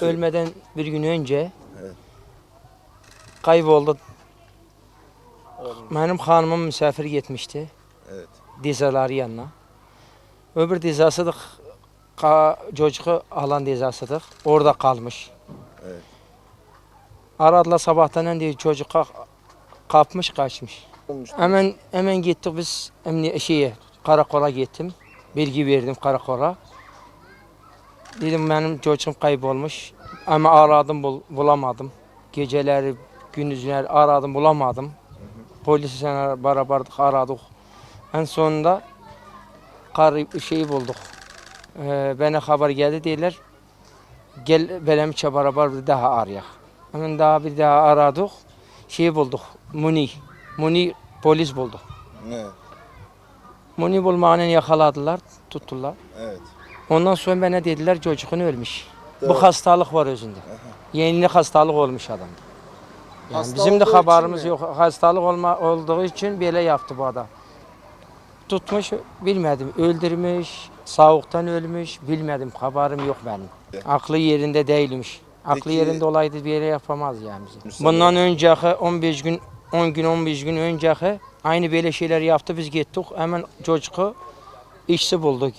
Ölmeden bir gün önce Evet. kayboldu. Benim hanımım misafir gitmişti. Evet. Dizaları yanına. Öbür dizasıdık. Ka çocuğu alan dizasıdık. Orada kalmış. Evet. Aradılar sabahtan diye çocuk ka- kapmış kaçmış. Olmuş. Hemen hemen gittik biz emni şeye karakola gittim. Bilgi verdim karakola. Dedim benim çocuğum kaybolmuş. Ama aradım bul- bulamadım. Geceleri gündüzleri aradım bulamadım. Polisle beraber aradık. En sonunda kar şeyi bulduk. Ee, bana haber geldi diyorlar. Gel benim beraber bir daha arayak. Hemen daha bir daha aradık. Şeyi bulduk. Muni. Muni polis buldu. Evet. Muni bulmağını yakaladılar, tuttular. Evet. Ondan sonra bana dediler çocuğun ölmüş. Doğru. Bu hastalık var özünde. Yenilik hastalık olmuş adam. Yani bizim de haberimiz mi? yok. Hastalık olma, olduğu için böyle yaptı bu adam. Tutmuş bilmedim. Öldürmüş, soğuktan ölmüş bilmedim. Haberim yok benim. Aklı yerinde değilmiş. Aklı Peki- yerinde olaydı bir yere yapamaz yani. Müsaade Bundan önceki 15 gün 10 gün 15 gün önceki aynı böyle şeyler yaptı biz gittik hemen çocuğu işçi bulduk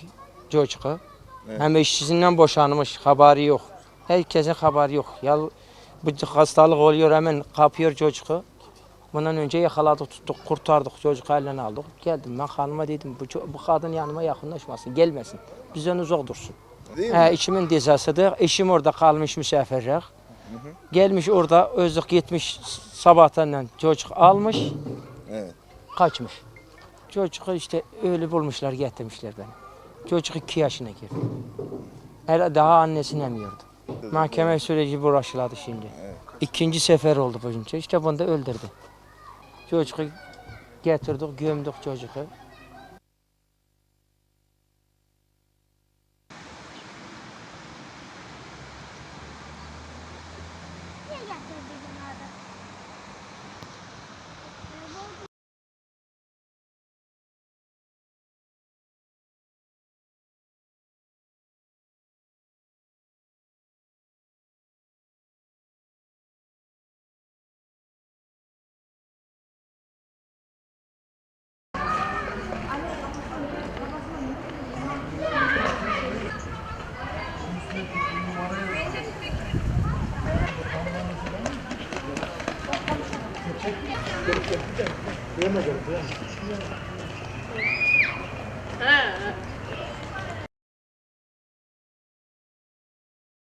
çocuğu. Evet. Hem işçisinden boşanmış haberi yok. Herkesin haberi yok. Ya bu hastalık oluyor hemen kapıyor çocuğu. Bundan önce yakaladık tuttuk kurtardık çocuğu eline aldık. Geldim ben hanıma dedim bu, bu kadın yanıma yakınlaşmasın gelmesin. Bizden uzak dursun. Değil mi? He, içimin dizasıdır. Eşim orada kalmış misafirlik. Gelmiş orada özlük gitmiş sabahtan çocuk almış Evet. kaçmış. Çocuğu işte öyle bulmuşlar getirmişler beni. Çocuk iki yaşına girdi. Er daha annesini emiyordu. Mahkeme süreci uğraşıladı şimdi. İkinci sefer oldu bunca. İşte bunu da öldürdü. Çocuğu getirdik, gömdük çocuğu. Niye getirdin? 그렇게 그렇게 그렇게 이렇게 그렇게 이렇게 그렇게 이렇게 이렇게 이렇게